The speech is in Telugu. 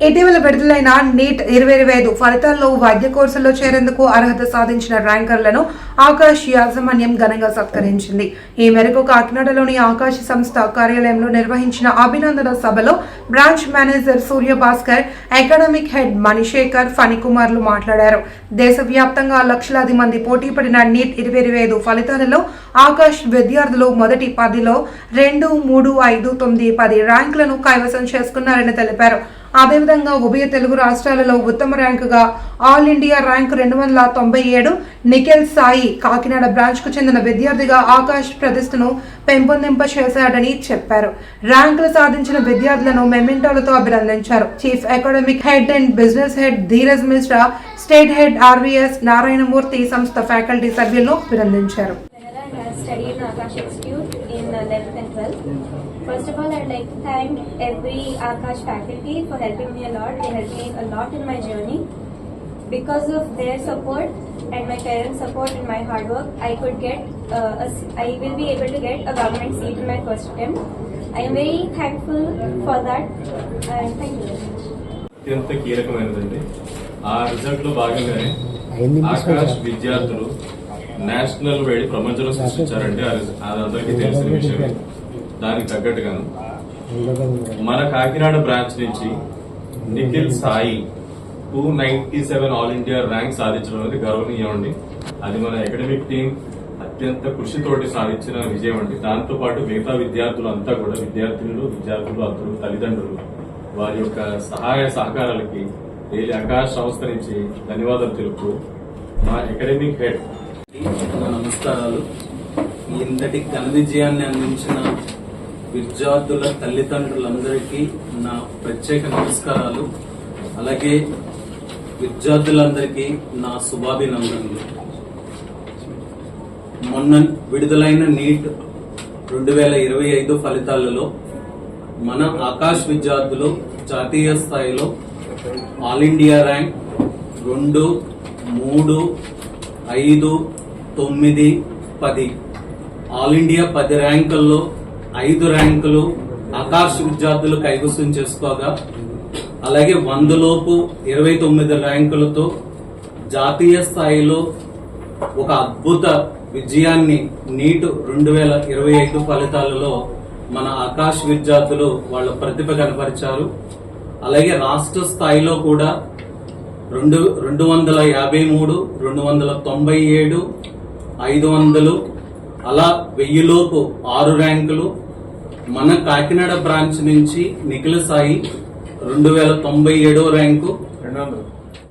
ఇటీవల విడుదలైన నీట్ ఇరవై ఇరవై ఐదు ఫలితాల్లో వైద్య కోర్సుల్లో చేరేందుకు అర్హత సాధించిన ర్యాంకర్లను ఆకాష్ యాజమాన్యం ఘనంగా సత్కరించింది. ఈ మేరకు కాకినాడలోని ఆకాశ సంస్థ కార్యాలయంలో నిర్వహించిన అభినందన సభలో branch manager Surya Bhaskar academic head Manisekhar ఫణికుమార్లు మాట్లాడారు. దేశవ్యాప్తంగా లక్షలాది మంది పోటీ పడిన నీట్ ఇరవై ఇరవై ఐదు ఫలితాలలో ఆకాష్ విద్యార్థులు మొదటి పదిలో రెండు మూడు ఐదు తొమ్మిది పది ర్యాంకులను కైవసం చేసుకున్నారని తెలిపారు. అదేవిధంగా ఉభయ తెలుగు రాష్ట్రాలలో ఉత్తమ ర్యాంకుగా ఆల్ ఇండియా ర్యాంక్ రెండు వందల తొంభై ఏడు నిఖిల్ సాయి కాకినాడ బ్రాంచ్కు చెందిన విద్యార్థిగా ఆకాష్ ప్రతిష్టను పెంపొందింప చేశాడని చెప్పారు. ర్యాంకులు సాధించిన విద్యార్థులను మెమెంటోలతో అభినందించారు. Chief academic head and business head Dheeraj Mishra state head RVS Narayanamurthy సంస్థ ఫ్యాకల్టీ సభ్యులను అభినందించారు. Studied in Akash Institute in uh, 11th and 12th. First of all, I'd like to thank every Akash faculty for helping me a lot. They helped me a lot in my journey. Because of their support and my parents' support and my hard work, I could get, uh, a I will be able to get a government seat in my first attempt. I am very thankful for that and thank you. అత్యంత కీలకమైనదండి ఆ రిజల్ట్లో భాగంగానే ఆకాష్ విద్యార్థులు నేషనల్ వేడి ప్రపంచంలో సృష్టించారంటే అది అందరికీ తెలిసిన విషయమే. దానికి తగ్గట్టుగాను. మన కాకినాడ బ్రాంచ్ నుంచి Nikhil Sai two ninety seven all India rank సాధించడం అనేది గర్వనీయం అండి. అది మన అకాడమిక్ టీం అత్యంత కృషితోటి సాధించిన విజయం అండి. దాంతో పాటు మిగతా విద్యార్థులు అంతా కూడా విద్యార్థులు విద్యార్థులు అందరూ తల్లిదండ్రులు వారి యొక్క సహాయ సహకారాలకి డైలీ ఆకాశ్ సంస్థ నుంచి ధన్యవాదాలు తెలుపుతూ మా అకాడమిక్ హెడ్ నమస్కారాలు. ఇంతటి ఘన విజయాన్ని అందించిన విద్యార్థుల తల్లిదండ్రులందరికీ నా ప్రత్యేక నమస్కారాలు. అలాగే విద్యార్థులందరికీ నా శుభాభినందనలు. మొన్న విడుదలైన నీట్ రెండు వేల ఇరవై ఐదు ఫలితాలలో మన ఆకాశ్ విద్యార్థులు జాతీయ స్థాయిలో ఆల్ ఇండియా ర్యాంక్ రెండు మూడు ఐదు తొమ్మిది పది. ఆల్ ఇండియా పది ర్యాంకుల్లో ఐదు ర్యాంకులు ఆకాశ విద్యార్థులు కైవసం చేసుకోగా. అలాగే వందలోపు ఇరవై తొమ్మిది ర్యాంకులతో జాతీయ స్థాయిలో ఒక అద్భుత విజయాన్ని నీటు రెండు వేల ఇరవై ఐదు ఫలితాలలో మన ఆకాశ్ విద్యార్థులు వాళ్ళ ప్రతిభ కనపరిచారు. అలాగే రాష్ట్ర స్థాయిలో కూడా రెండు రెండు వందల యాభై మూడు రెండు వందల తొంభై ఏడు ఐదు వందలు అలా వెయ్యిలోపు ఆరు ర్యాంకులు. మన కాకినాడ బ్రాంచ్ నుంచి నిఖిల సాయి రెండు వేల తొంభై ఏడో ర్యాంకు.